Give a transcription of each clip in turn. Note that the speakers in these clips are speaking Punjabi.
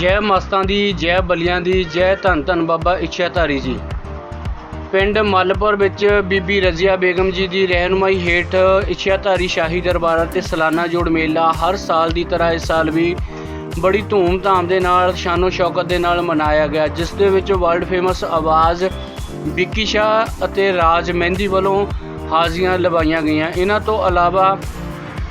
ਜੈ ਮਸਤਾਂ ਦੀ, ਜੈ ਬਲੀਆਂ ਦੀ, ਜੈ ਧੰਨ ਧੰਨ ਬਾਬਾ ਇੱਛਾਧਾਰੀ ਜੀ। ਪਿੰਡ ਮੱਲਪੁਰ ਵਿੱਚ ਬੀਬੀ ਰਜ਼ੀਆ ਬੇਗਮ ਜੀ ਦੀ ਰਹਿਨੁਮਾਈ ਹੇਠ ਇੱਛਾਧਾਰੀ ਸ਼ਾਹੀ ਦਰਬਾਰ ਤੇ ਸਾਲਾਨਾ ਜੋੜ ਮੇਲਾ ਹਰ ਸਾਲ ਦੀ ਤਰ੍ਹਾਂ ਇਸ ਸਾਲ ਵੀ ਬੜੀ ਧੂਮ-ਧਾਮ ਦੇ ਨਾਲ, ਸ਼ਾਨੋ ਸ਼ੌਕਤ ਦੇ ਨਾਲ ਮਨਾਇਆ ਗਿਆ, ਜਿਸ ਦੇ ਵਿੱਚ ਵਰਲਡ ਫੇਮਸ ਆਵਾਜ਼ ਵਿੱਕੀ ਸ਼ਾਹ ਅਤੇ ਰਾਜ ਮਹਿੰਦੀ ਵੱਲੋਂ ਹਾਜ਼ਰੀਆਂ ਲਵਾਈਆਂ ਗਈਆਂ। ਇਹਨਾਂ ਤੋਂ ਇਲਾਵਾ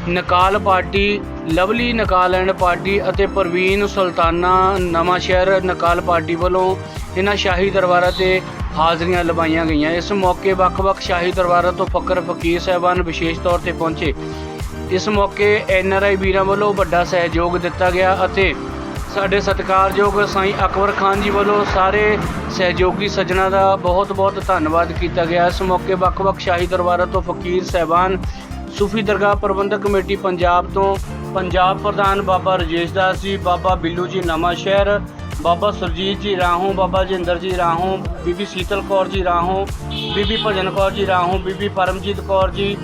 ਨਕਾਲ ਪਾਰਟੀ, ਲਵਲੀ ਨਕਾਲ ਐਂਡ ਪਾਰਟੀ ਅਤੇ ਪ੍ਰਵੀਨ ਸੁਲਤਾਨਾ ਨਵਾਂ ਸ਼ਹਿਰ ਨਕਾਲ ਪਾਰਟੀ ਵੱਲੋਂ ਇਹਨਾਂ ਸ਼ਾਹੀ ਦਰਬਾਰਾਂ ਤੇ ਹਾਜ਼ਰੀਆਂ ਲਵਾਈਆਂ ਗਈਆਂ। ਇਸ ਮੌਕੇ ਵੱਖ-ਵੱਖ ਸ਼ਾਹੀ ਦਰਬਾਰਾਂ ਤੋਂ ਫਕਰ ਫਕੀਰ ਸਾਹਿਬਾਨ ਵਿਸ਼ੇਸ਼ ਤੌਰ ਤੇ ਪਹੁੰਚੇ। ਇਸ ਮੌਕੇ ਐਨਆਰਆਈ ਵੀਰਾਂ ਵੱਲੋਂ ਵੱਡਾ ਸਹਿਯੋਗ ਦਿੱਤਾ ਗਿਆ ਅਤੇ ਸਾਡੇ ਸਤਿਕਾਰਯੋਗ ਸਾਈਂ ਅਕਬਰ ਖਾਨ ਜੀ ਵੱਲੋਂ ਸਾਰੇ ਸਹਿਯੋਗੀ ਸੱਜਣਾ ਦਾ ਬਹੁਤ-ਬਹੁਤ ਧੰਨਵਾਦ ਕੀਤਾ ਗਿਆ। ਇਸ ਮੌਕੇ ਵੱਖ-ਵੱਖ ਸ਼ਾਹੀ ਦਰਬਾਰਾਂ ਤੋਂ ਫਕੀਰ ਸਹਿਬਾਨ ਸੂਫੀ ਦਰਗਾਹ ਪ੍ਰਬੰਧਕ ਕਮੇਟੀ ਪੰਜਾਬ ਤੋਂ ਪੰਜਾਬ ਪ੍ਰਧਾਨ ਬਾਬਾ ਰਜੇਸ਼ ਦਾਸ ਜੀ, ਬਾਬਾ ਬਿੱਲੂ ਜੀ ਨਵਾਂ ਸ਼ਹਿਰ ਬਾਬਾ ਸੁਰਜੀਤ ਜੀ ਰਾਹੋਂ, ਬਾਬਾ ਜਿੰਦਰ ਜੀ ਰਾਹੋਂ, ਬੀਬੀ ਸੀਤਲ ਕੌਰ ਜੀ ਰਾਹੋਂ, ਬੀਬੀ ਭਜਨ ਕੌਰ ਜੀ ਰਾਹੋਂ, ਬੀਬੀ ਪਰਮਜੀਤ ਕੌਰ ਜੀ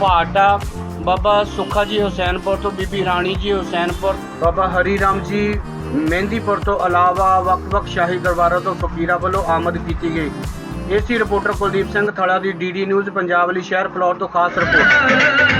ਭਾਟਾ, ਬਾਬਾ ਸੁੱਖਾ ਜੀ ਹੁਸੈਨਪੁਰ ਤੋਂ ਬੀਬੀ ਰਾਣੀ ਜੀ ਹੁਸੈਨਪੁਰ, ਬਾਬਾ ਹਰੀ ਰਾਮ ਜੀ ਮਹਿੰਦੀਪੁਰ ਤੋਂ ਇਲਾਵਾ ਵੱਖ-ਵੱਖ ਸ਼ਾਹੀ ਦਰਬਾਰਾਂ ਤੋਂ ਫਕੀਰਾਂ ਵੱਲੋਂ ਆਮਦ ਕੀਤੀ ਗਈ। ਇਹ ਸੀ ਰਿਪੋਰਟਰ ਕੁਲਦੀਪ ਸਿੰਘ ਥੜਾ ਦੀ ਡੀਡੀ ਨਿਊਜ਼ ਪੰਜਾਬ ਲਈ ਸ਼ਹਿਰ ਫਲੋਰ ਤੋਂ ਖਾਸ ਰਿਪੋਰਟ।